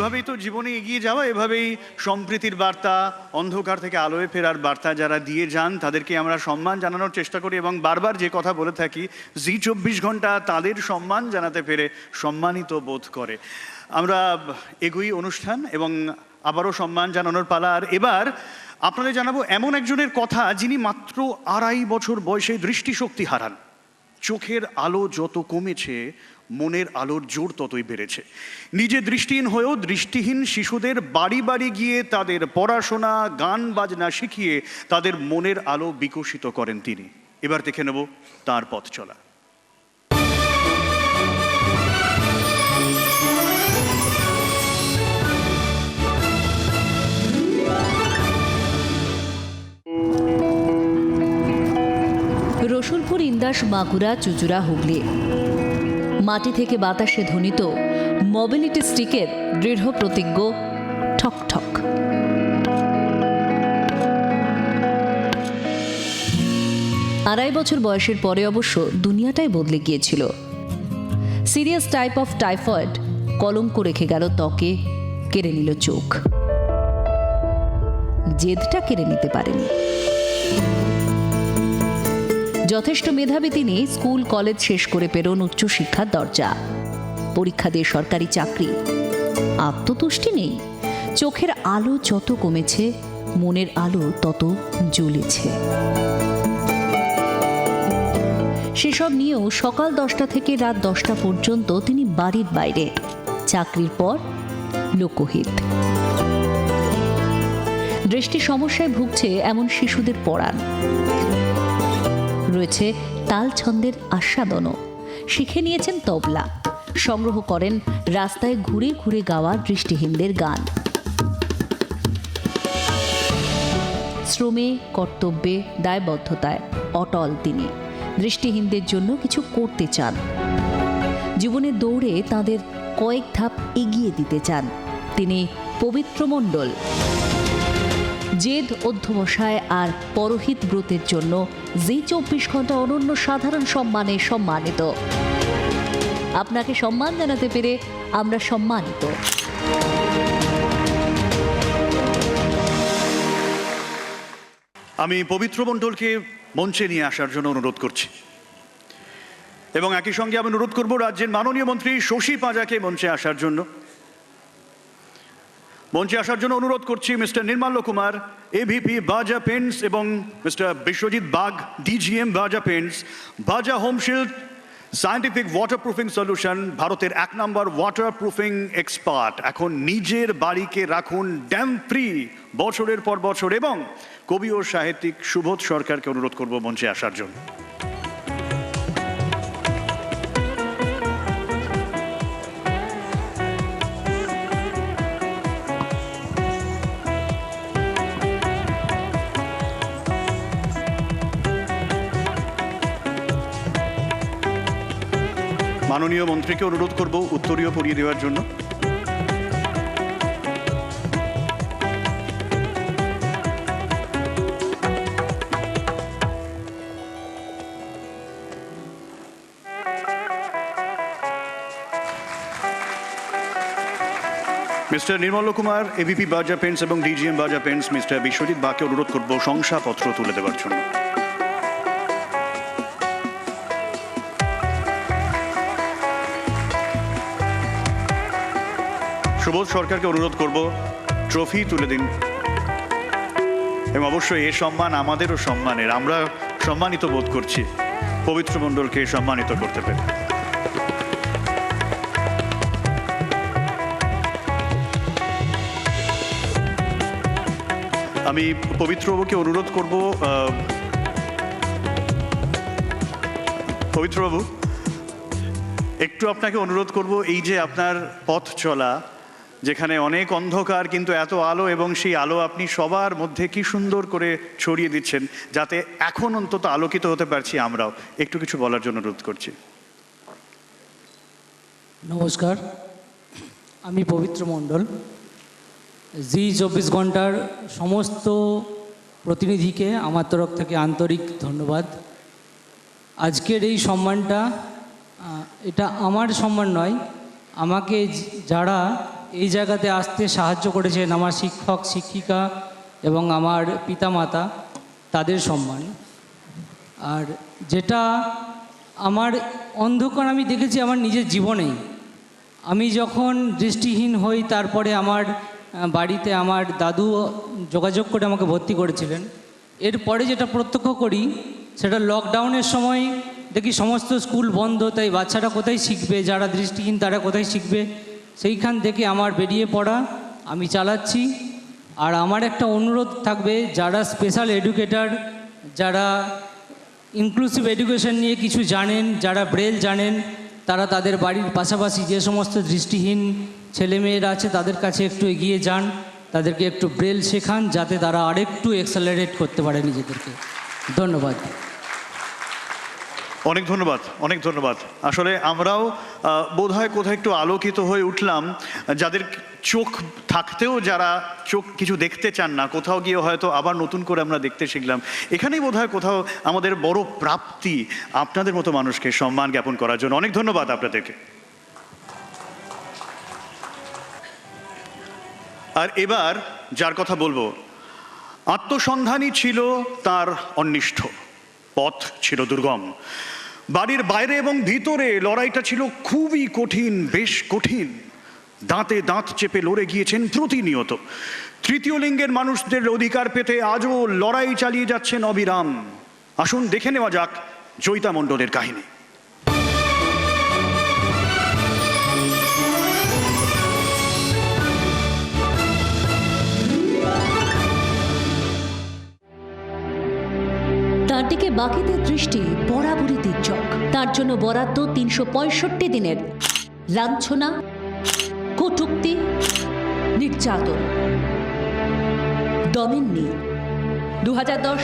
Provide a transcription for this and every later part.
এইভাবেই তো জীবনে এগিয়ে যাওয়া, এভাবেই সম্প্রীতির বার্তা, অন্ধকার থেকে আলোয় ফেরার বার্তা যারা দিয়ে যান, তাদেরকে আমরা সম্মান জানানোর চেষ্টা করি এবং বারবার যে কথা বলে থাকি, জি চব্বিশ ঘণ্টা তাদের সম্মান জানাতে পেরে সম্মানিত বোধ করে। আমরা এগুই অনুষ্ঠান এবং আবারও সম্মান জানানোর পালা। আর এবার আপনাদের জানাব এমন একজনের কথা যিনি মাত্র আড়াই বছর বয়সে দৃষ্টিশক্তি হারান। চোখের আলো যত কমেছে, মনের আলোর জোর ততই বেড়েছে। নিজে দৃষ্টিহীন হয়েও দৃষ্টিহীন শিশুদের বাড়ি বাড়ি গিয়ে তাদের পড়াশোনা, গান বাজনা শিখিয়ে তাদের মনের আলো বিকশিত করেন তিনি। এবার দেখে নেব তার পথ চলা। রসুলপুর ইন্দাস বাঁকুড়া, চুচুড়া, হুগলি। মাটি থেকে বাতাসে ধ্বনিত মোবিলিটি স্টিকের দৃঢ় প্রতিজ্ঞ, ঠক ঠক। আড়াই বছর বয়সের পরে অবশ্য দুনিয়াটাই বদলে গিয়েছিল। সিরিয়াস টাইপ অফ টাইফয়েড কলঙ্ক রেখে গেল ত্বকে, কেড়ে নিল চোখ। জেদটা কেড়ে নিতে পারেনি। যথেষ্ট মেধাবী তিনি স্কুল, কলেজ শেষ করে পেরোন উচ্চশিক্ষার দরজা। পরীক্ষা দিয়ে সরকারি চাকরি। আত্মতুষ্টি নেই। চোখের আলো যত কমেছে, মনের আলো তত জ্বলেছে। সেসব নিয়েও সকাল দশটা থেকে রাত দশটা পর্যন্ত তিনি বাড়ির বাইরে। চাকরির পর লোকহিত। দৃষ্টি সমস্যায় ভুগছে এমন শিশুদের পড়ান রয়েছে তাল ছন্দের আস্বাদনও। শিখে নিয়েছেন তবলা। সংগ্রহ করেন রাস্তায় ঘুরে ঘুরে গাওয়া দৃষ্টিহীনদের গান। শ্রমে, কর্তব্যে, দায়বদ্ধতায় অটল তিনি। দৃষ্টিহীনদের জন্য কিছু করতে চান। জীবনে দৌড়ে তাদের কয়েক ধাপ এগিয়ে দিতে চান। তিনি পবিত্র মণ্ডল। জেদ অধ্যবসায় আর পরহিত ব্রতের জন্য জি চব্বিশ ঘণ্টা অনন্য সাধারণ সম্মানে সম্মানিত। আপনাকে সম্মান জানাতে পেরে আমরা সম্মানিত। আমি পবিত্র মণ্ডলকে মঞ্চে নিয়ে আসার জন্য অনুরোধ করছি। এবং একই সঙ্গে আমি অনুরোধ করব রাজ্যের মাননীয় মন্ত্রী শশী পাঁজাকে মঞ্চে আসার জন্য। মঞ্চে আসার জন্য অনুরোধ করছি mister Nirmalya Kumar AVP Berger paints এবং mister Biswajit Bag DGM Berger paints Berger Homeshield scientific waterproofing solution ভারতের এক নম্বর ওয়াটারপ্রুফিং এক্সপার্ট এখন নিজের বাড়িকে রাখুন ড্যাম ফ্রি বছরের পর বছর এবং কবি ও সাহিত্যিক সুবোধ সরকারকে অনুরোধ করব মঞ্চে আসার জন্য। মাননীয় মন্ত্রীকে অনুরোধ করব উত্তরীয় পরিয়ে দেওয়ার জন্য। Mister Nirmal Kumar ABP Berger paints এবং DGM Berger paints mister Biswajit বাকে অনুরোধ করব শংসাপত্র তুলে দেওয়ার জন্য। সুবোধ সরকারকে অনুরোধ করব, ট্রফি তুলে দিন। এবং অবশ্যই এ সম্মান আমাদেরও সম্মানের, আমরা সম্মানিত বোধ করছি। পবিত্র মণ্ডলকে সম্মানিত করতে পেরে। আমি পবিত্রবাবুকে অনুরোধ করব পবিত্রবাবু, একটু আপনাকে অনুরোধ করব, এই যে আপনার পথ চলা যেখানে অনেক অন্ধকার, কিন্তু এত আলো এবং সেই আলো আপনি সবার মধ্যে কি সুন্দর করে ছড়িয়ে দিচ্ছেন, যাতে এখন অন্তত আলোকিত হতে পারছি আমরাও। একটু কিছু বলার জন্য অনুরোধ করছি। নমস্কার। আমি পবিত্র মণ্ডল। জি চব্বিশ ঘণ্টার সমস্ত প্রতিনিধিকে আমার তরফ থেকে আন্তরিক ধন্যবাদ। আজকের এই সম্মানটা এটা আমার সম্মান নয়, আমাকে যারা এই জায়গাতে আসতে সাহায্য করেছেন আমার শিক্ষক, শিক্ষিকা এবং আমার পিতামাতা, তাদের সম্মান। আর যেটা আমার অন্ধকার আমি দেখেছি আমার নিজের জীবনেই আমি যখন দৃষ্টিহীন হই, তারপরে আমার বাড়িতে আমার দাদু যোগাযোগ করে আমাকে ভর্তি করেছিলেন। এরপরে যেটা প্রত্যক্ষ করি, সেটা লকডাউনের সময় দেখি সমস্ত স্কুল বন্ধ, তাই বাচ্চারা কোথায় শিখবে, যারা দৃষ্টিহীন তারা কোথায় শিখবে? সেইখান থেকে আমার বেরিয়ে পড়া, আমি চালাচ্ছি। আর আমার একটা অনুরোধ থাকবে, যারা স্পেশাল এডুকেটর যারা ইনক্লুসিভ এডুকেশন নিয়ে কিছু জানেন, যারা ব্রেল জানেন, তারা তাদের বাড়ির পাশাপাশি যে সমস্ত দৃষ্টিহীন ছেলেমেয়েরা আছে, তাদের কাছে একটু এগিয়ে যান, তাদেরকে একটু ব্রেল শেখান, যাতে তারা আরেকটু এক্সেলারেট করতে পারে নিজেদেরকে। ধন্যবাদ। অনেক ধন্যবাদ অনেক ধন্যবাদ। আসলে আমরাও বোধ হয় কোথাও একটু আলোকিত হয়ে উঠলাম। যাদের চোখ থাকতেও যারা চোখ কিছু দেখতে চান না, কোথাও গিয়ে হয়তো আবার নতুন করে আমরা দেখতে শিখলাম। এখানেই বোধ হয় কোথাও আমাদের বড় প্রাপ্তি আপনাদের মতো মানুষকে সম্মান জ্ঞাপন করার জন্য। অনেক ধন্যবাদ আপনাদেরকে। আর এবার যার কথা বলব আত্মসন্ধানই ছিল তার অন্নিষ্ঠ পথ ছিল দুর্গম। বাড়ির বাইরে এবং ভিতরে লড়াইটা ছিল খুবই কঠিন, বেশ কঠিন। দাঁতে দাঁত চেপে লড়ে গিয়েছেন প্রতিনিয়ত। তৃতীয় লিঙ্গের মানুষদের অধিকার পেতে আজও লড়াই চালিয়ে যাচ্ছেন অবিরাম। আসুন দেখে নেওয়া যাক জয়িতা মণ্ডলের কাহিনী। তার দিকে বাকিদের দৃষ্টি বরাবরই তির্যক। তার জন্য বরাদ্দ তিনশো পঁয়ষট্টি দিনের। লাঞ্ছনা, কটুক্তি, নির্যাতন। দমেননি। দু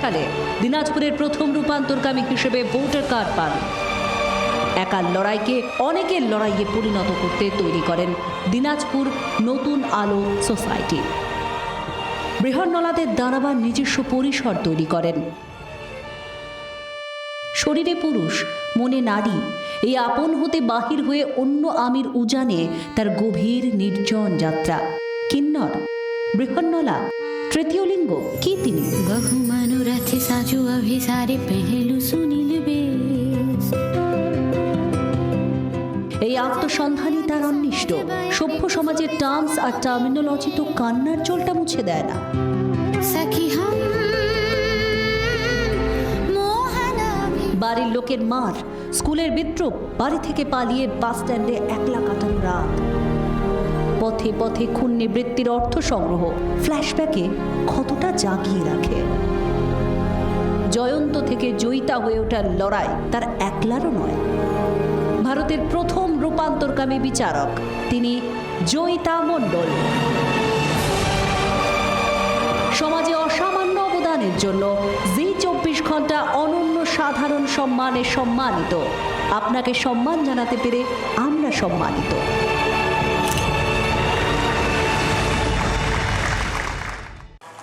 সালে দিনাজপুরের প্রথম রূপান্তরকামী হিসেবে ভোটার কার্ড পান। একার লড়াইকে অনেকের লড়াইয়ে পরিণত করতে তৈরি করেন দিনাজপুর নতুন আলো সোসাইটি। বৃহন্নলাদের দাঁড়াবার নিজস্ব পরিসর তৈরি করেন। শরীরে পুরুষ মনে নারী এই আপন হতে বাহির হয়ে অন্য আমির উজানে তার গভীর নির্জন যাত্রা। কিন্নর বৃহন্নলা তৃতীয় লিঙ্গ কি তিনি? বহু মানুরাছে সাজু অভিসারে পেহেলু সুনীল এই আত্মসন্ধানই তার অন্বিষ্ট সভ্য সমাজের টার্মস আর টার্মিনোলজি তো কান্নার জলটা মুছে দেয় না। সাকিহা বাড়ির লোকের মার, স্কুলের বিদ্রুপ, বাড়ি থেকে পালিয়ে বাস স্ট্যান্ডে একলা কাটানো রাত। পথে পথে খুন নিবৃত্তির অর্থ সংগ্রহ, ফ্ল্যাশব্যাকে ক্ষতটা জাগিয়ে রাখে। জয়ন্ত থেকে জয়িতা হয়ে ওঠার লড়াই তার একলারও নয়। ভারতের প্রথম রূপান্তরকামী বিচারক, তিনি জয়িতা মণ্ডল। সমাজে অসামান্য অবদানের জন্য জি ঘণ্টা অনন্য সাধারণ সম্মানে সম্মানিত। আপনাকে সম্মান জানাতে পেরে আমরা সম্মানিত।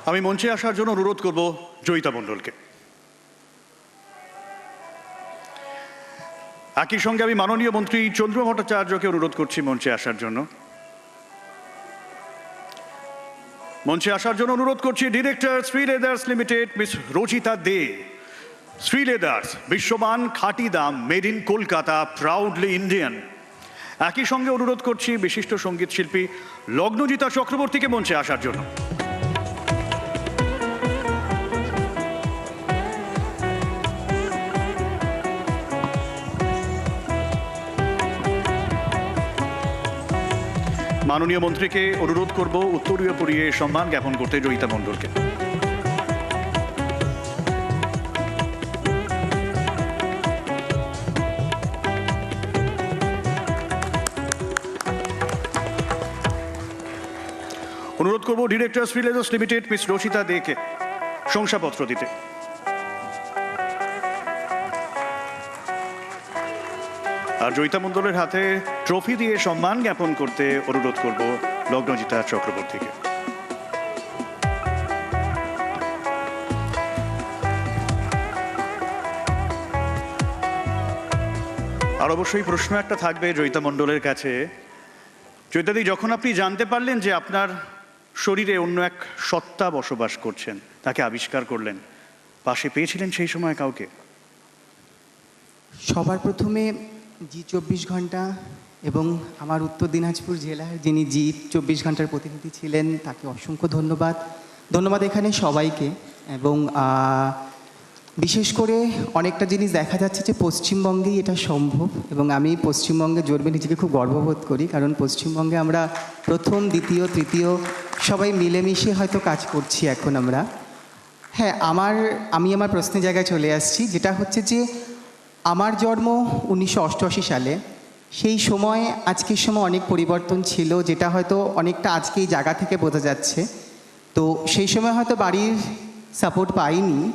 আমি মঞ্চে আসার জন্য অনুরোধ করব জয়িতা মণ্ডলকে। একই সঙ্গে আমি মাননীয় মন্ত্রী চন্দ্র ভট্টাচার্যকে অনুরোধ করছি মঞ্চে আসার জন্য। মঞ্চে আসার জন্য অনুরোধ করছি director Shri leathers limited, miss Rachita Dey. Shri leathers বিশ্বমান খাঁটি দাম made in Kolkata, proudly Indian. একই সঙ্গে অনুরোধ করছি বিশিষ্ট সংগীত শিল্পী লগ্নজিতা চক্রবর্তীকে মঞ্চে আসার জন্য। মাননীয় মন্ত্রীকে অনুরোধ করব উত্তরীয় পরিয়ে সম্মান জ্ঞাপন করতে জয়িতা মণ্ডলকে। অনুরোধ করব director Shri leathers limited miss Rashita দেকে শংসাপত্র দিতে। আর জয়িতা মণ্ডলের হাতে ট্রফি দিয়ে সম্মান জ্ঞাপন করতে অনুরোধ করব লগ্নজিতা চক্রবর্তীকে। আর অবশ্যই প্রশ্ন একটা থাকবে জয়িতা মণ্ডলের কাছে। চৈতাদি যখন আপনি জানতে পারলেন যে আপনার শরীরে অন্য এক সত্তা বসবাস করছেন, তাকে আবিষ্কার করলেন, পাশে পেয়েছিলেন সেই সময় কাউকে? সবার প্রথমে জি, চব্বিশ ঘণ্টা এবং আমার উত্তর দিনাজপুর জেলার যিনি জি, চব্বিশ ঘণ্টার প্রতিনিধি ছিলেন, তাকে অসংখ্য ধন্যবাদ। ধন্যবাদ এখানে সবাইকে এবং বিশেষ করে অনেকটা জিনিস দেখা যাচ্ছে যে পশ্চিমবঙ্গেই এটা সম্ভব এবং আমি পশ্চিমবঙ্গে জন্মে নিজেকে খুব গর্ববোধ করি কারণ পশ্চিমবঙ্গে আমরা প্রথম, দ্বিতীয়, তৃতীয় সবাই মিলেমিশে হয়তো কাজ করছি এখন আমরা। হ্যাঁ আমার, আমি আমার প্রশ্নের জায়গায় চলে আসছি, যেটা হচ্ছে যে আমার জন্ম উনিশশো অষ্টআশি সালে। সেই সময়, আজকের সময় অনেক পরিবর্তন ছিল, যেটা হয়তো অনেকটা আজকে এই জায়গা থেকে বোঝা যাচ্ছে। তো সেই সময় হয়তো বাড়ির সাপোর্ট পাইনি।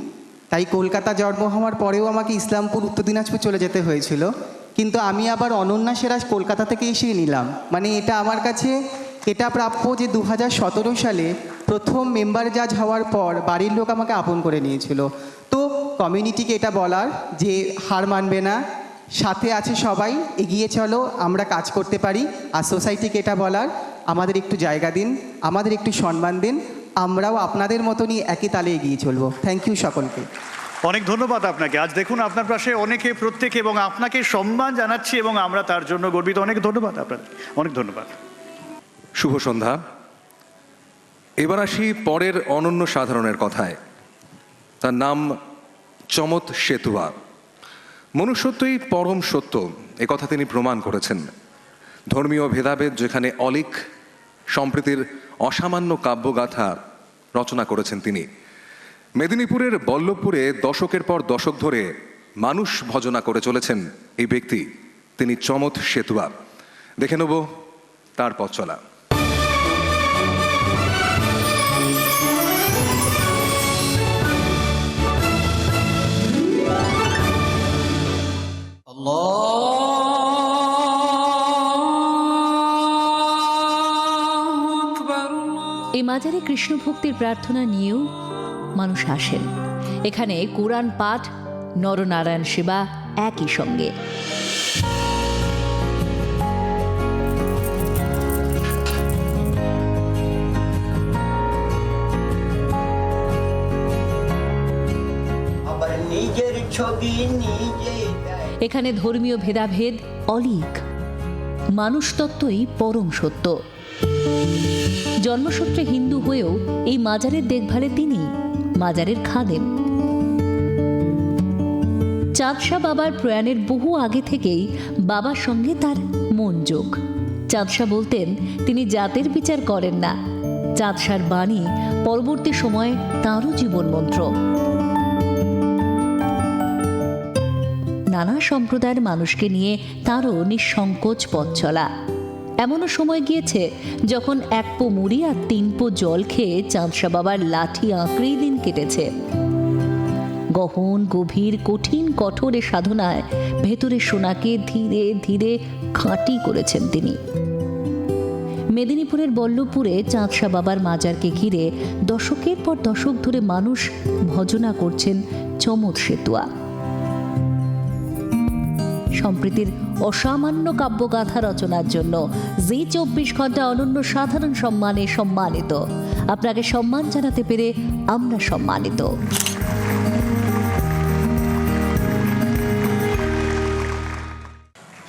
তাই কলকাতা জন্ম হওয়ার পরেও আমাকে ইসলামপুর, উত্তর দিনাজপুর চলে যেতে হয়েছিল। কিন্তু আমি আবার অনন্যা সেরাজ কলকাতা থেকে এসে নিলাম। মানে এটা আমার কাছে, এটা প্রাপ্য যে দু হাজার সতেরো সালে প্রথম মেম্বার জাজ হওয়ার পর বাড়ির লোক আমাকে আপন করে নিয়েছিল। তো কমিউনিটিকে এটা বলার যে হার মানবে না। সাথে আছে সবাই এগিয়ে চলো আমরা কাজ করতে পারি। আর সোসাইটিকে এটা বলার আমাদের একটু জায়গা দিন আমাদের একটু সম্মান দিন আমরাও আপনাদের মতনই একই তালে এগিয়ে চলবো। থ্যাংক ইউ সকলকে। অনেক ধন্যবাদ আপনাকে। আজ দেখুন আপনার পাশে অনেকে প্রত্যেকে এবং আপনাকে সম্মান জানাচ্ছি এবং আমরা তার জন্য গর্বিত। অনেক ধন্যবাদ আপনাদের অনেক ধন্যবাদ। শুভ সন্ধ্যা। এবার আসি পরের অনন্য সাধারণের কথায়। তার নাম চমৎ সেতুয়া মনুষ্যত্বই পরম সত্য, এ কথা তিনি প্রমাণ করেছেন। ধর্মীয় ভেদাভেদ যেখানে অলিক, সম্প্রীতির অসামান্য কাব্যগাথা রচনা করেছেন তিনি। মেদিনীপুরের বল্লভপুরে দশকের পর দশক ধরে মানুষ ভজনা করে চলেছেন এই ব্যক্তি। তিনি চমৎ সেতুয়া দেখে নেব তার পথ চলা। এই মাজারে কৃষ্ণ ভক্তির প্রার্থনা নিয়েও মানুষ আসেন। এখানে কোরআন পাঠ নরনারায়ণ সেবা একই সঙ্গে। এখানে ধর্মীয় ভেদাভেদ অলিক। মানুষ তত্ত্বই পরম সত্য। জন্মসূত্রে হিন্দু হয়েও এই মাজারের দেখভালে তিনি মাজারের খাদেম। চাঁদশা বাবার প্রয়াণের বহু আগে থেকেই বাবার সঙ্গে তার মন যোগ। চাঁদশা বলতেন, তিনি জাতের বিচার করেন না। চাঁদশার বাণী পরবর্তী সময়ে তাঁরও জীবন মন্ত্র নানা সম্প্রদায়ের মানুষকে নিয়ে তারও নিঃসংকোচ পথ চলা। এমনও সময় গিয়েছে যখন এক পো মুড়ি আর তিন পো জল খেয়ে চাঁদশা বাবার লাঠি আঁকড়েই দিন কেটেছে। গহন গভীর কঠিন কঠোর সাধনায় ভেতরে সোনাকে ধীরে ধীরে খাঁটি করেছেন তিনি। মেদিনীপুরের বল্লভপুরে চাঁদশা বাবার মাজারকে ঘিরে দশকের পর দশক ধরে মানুষ ভজনা করছেন চমৎ সেতুয়া। সম্প্রীতির অসামান্য কাব্যগাথা রচনার জন্য জি চব্বিশ ঘণ্টা অনন্য সাধারণ সম্মানে সম্মানিত। আপনাকে সম্মান জানাতে পেরে আমরা সম্মানিত।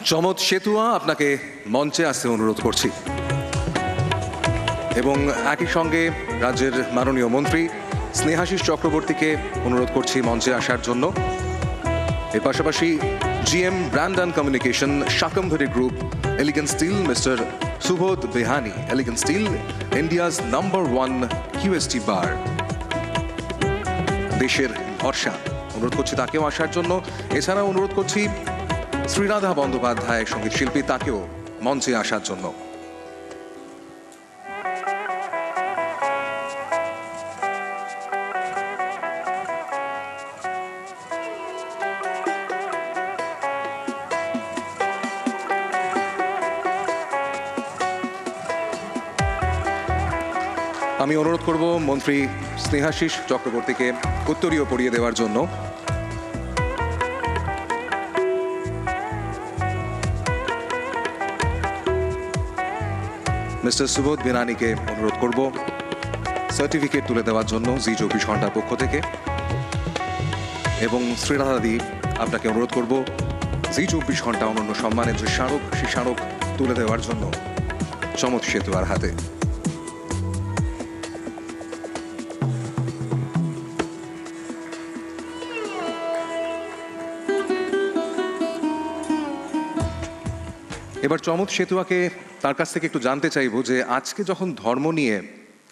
চমৎ সেতুয়া আপনাকে মঞ্চে আসতে অনুরোধ করছি। এবং একই সঙ্গে রাজ্যের মাননীয় মন্ত্রী স্নেহাশিস চক্রবর্তীকে অনুরোধ করছি মঞ্চে আসার জন্য। এর পাশাপাশি GM brand and communication Shakambhari group elegant steel mister Subodh Behani elegant steel India's number one QST bar দেশের ভরসা অনুরোধ করছি তাকেও আসার জন্য। এছাড়াও অনুরোধ করছি শ্রীরাধা বন্দ্যোপাধ্যায় সংগীত শিল্পী, তাকেও মঞ্চে আসার জন্য। অনুরোধ করব মন্ত্রী স্নেহাশিস চক্রবর্তীকে উত্তরীয় পড়িয়ে দেওয়ার জন্য। মিস্টার সুবোধ বিনানিকে অনুরোধ করব সার্টিফিকেট তুলে দেওয়ার জন্য জি চব্বিশ ঘণ্টার পক্ষ থেকে। এবং শ্রীরাধাদি আপনাকে অনুরোধ করব জি চব্বিশ ঘণ্টা অনন্য সম্মানের যে স্মারক সেই স্মারক তুলে দেওয়ার জন্য চমৎ সেতুয়ার হাতে। এবার চমৎ সেতুয়াকে তার কাছ থেকে একটু জানতে চাইব যে আজকে যখন ধর্ম নিয়ে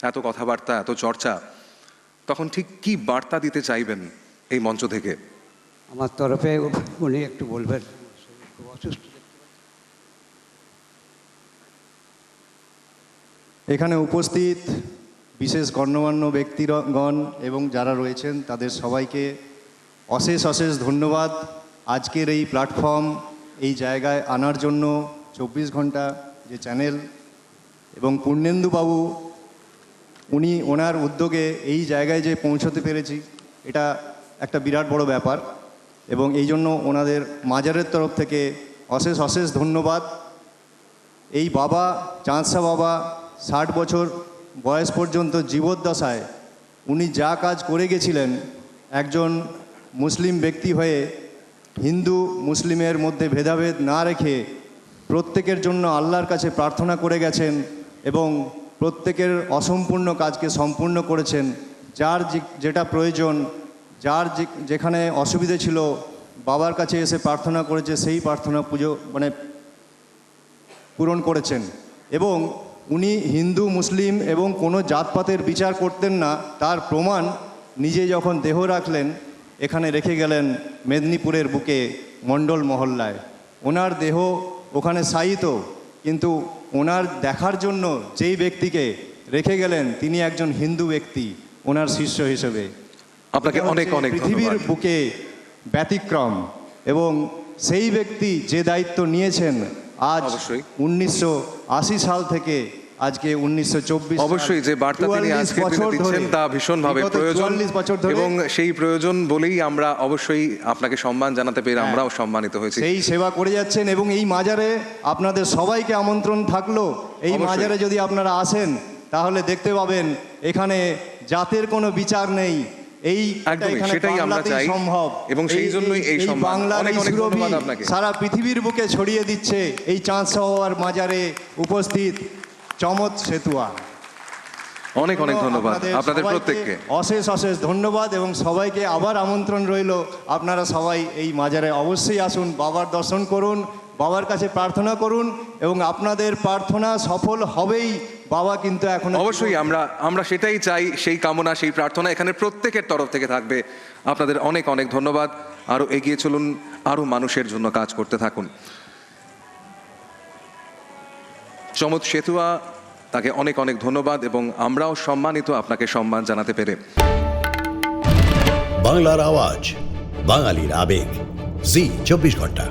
এত কথাবার্তা এত চর্চা তখন ঠিক কি বার্তা দিতে চাইবেন এই মঞ্চ থেকে? আমার তরফে উনি একটু বলবেন। অসুস্থ এখানে উপস্থিত বিশেষ গণ্যমান্য ব্যক্তিগণ এবং যারা রয়েছেন তাদের সবাইকে অশেষ অশেষ ধন্যবাদ। আজকের এই প্ল্যাটফর্ম এই জায়গায় আনার জন্য চব্বিশ ঘণ্টা যে চ্যানেল এবং পূর্ণেন্দুবাবু উনি ওনার উদ্যোগে এই জায়গায় যে পৌঁছতে পেরেছি, এটা একটা বিরাট বড় ব্যাপার এবং এই জন্য ওনাদের মাজারের তরফ থেকে অশেষ অশেষ ধন্যবাদ। এই বাবা চাঁদসা বাবা, ষাট বছর বয়স পর্যন্ত জীবদ্দশায় উনি যা কাজ করে গেছিলেন, একজন মুসলিম ব্যক্তি হয়ে হিন্দু মুসলিমের মধ্যে ভেদাভেদ না রেখে প্রত্যেকের জন্য আল্লাহর কাছে প্রার্থনা করে গেছেন এবং প্রত্যেকের অসম্পূর্ণ কাজকে সম্পূর্ণ করেছেন। যার যেটা প্রয়োজন, যার যেখানে অসুবিধে ছিল, বাবার কাছে এসে প্রার্থনা করেছে, সেই প্রার্থনা পুজো মানে পূরণ করেছেন। এবং উনি হিন্দু, মুসলিম এবং কোনো জাতপাতের বিচার করতেন না, তার প্রমাণ নিজে যখন দেহ রাখলেন, এখানে রেখে গেলেন মেদিনীপুরের বুকে মণ্ডল মহল্লায়। ওনার দেহ ওখানে সাইিত কিন্তু ওনার দেখার জন্য যেই ব্যক্তিকে রেখে গেলেন তিনি একজন হিন্দু ব্যক্তি ওনার শিষ্য হিসেবে। আপনাকে অনেক অনেক পৃথিবীর বুকে ব্যতিক্রম এবং সেই ব্যক্তি যে দায়িত্ব নিয়েছেন আজ উনিশশো আশি সাল থেকে আজকে উনিশশো চব্বিশ অবশ্যই যে বার্তা তিনি আজকে দিচ্ছেন তা ভীষণভাবে প্রয়োজন এবং সেই প্রয়োজন বলেই আমরা অবশ্যই আপনাকে সম্মান জানাতে পেরে আমরাও সম্মানিত হয়েছি সেই সেবা করে যাচ্ছেন এবং এই মাজারে আপনাদের সবাইকে আমন্ত্রণ থাকল এই মাজারে যদি আপনারা আসেন তাহলে দেখতে পাবেন এখানে জাতের কোনো বিচার নেই এই সেটাই আমরা চাই। সম্ভব এবং সেই জন্যই এই। বাংলার এই সুরভি। সারা পৃথিবীর বুকে ছড়িয়ে দিচ্ছে এই চাঁদ সহোয়ার মাজারে উপস্থিত চমৎ সেতুয়া। অনেক অনেক ধন্যবাদ আপনাদের আপনাদের প্রত্যেককে। অশেষ অশেষ ধন্যবাদ এবং সবাইকে আবার আমন্ত্রণ রইল। আপনারা সবাই এই মাজারে অবশ্যই আসুন বাবার দর্শন করুন বাবার কাছে প্রার্থনা করুন এবং আপনাদের প্রার্থনা সফল হবেই। বাবা কিন্তু এখন অবশ্যই আমরা আমরা সেটাই চাই সেই কামনা সেই প্রার্থনা এখানে প্রত্যেকের তরফ থেকে থাকবে। আপনাদের অনেক অনেক ধন্যবাদ। আরও এগিয়ে চলুন আরও মানুষের জন্য কাজ করতে থাকুন। চমৎ সেতুয়া, তাকে অনেক অনেক ধন্যবাদ এবং আমরাও সম্মানিত আপনাকে সম্মান জানাতে পেরে। বাংলার আওয়াজ, বাঙালির আবেগ, জি, চব্বিশ ঘণ্টা।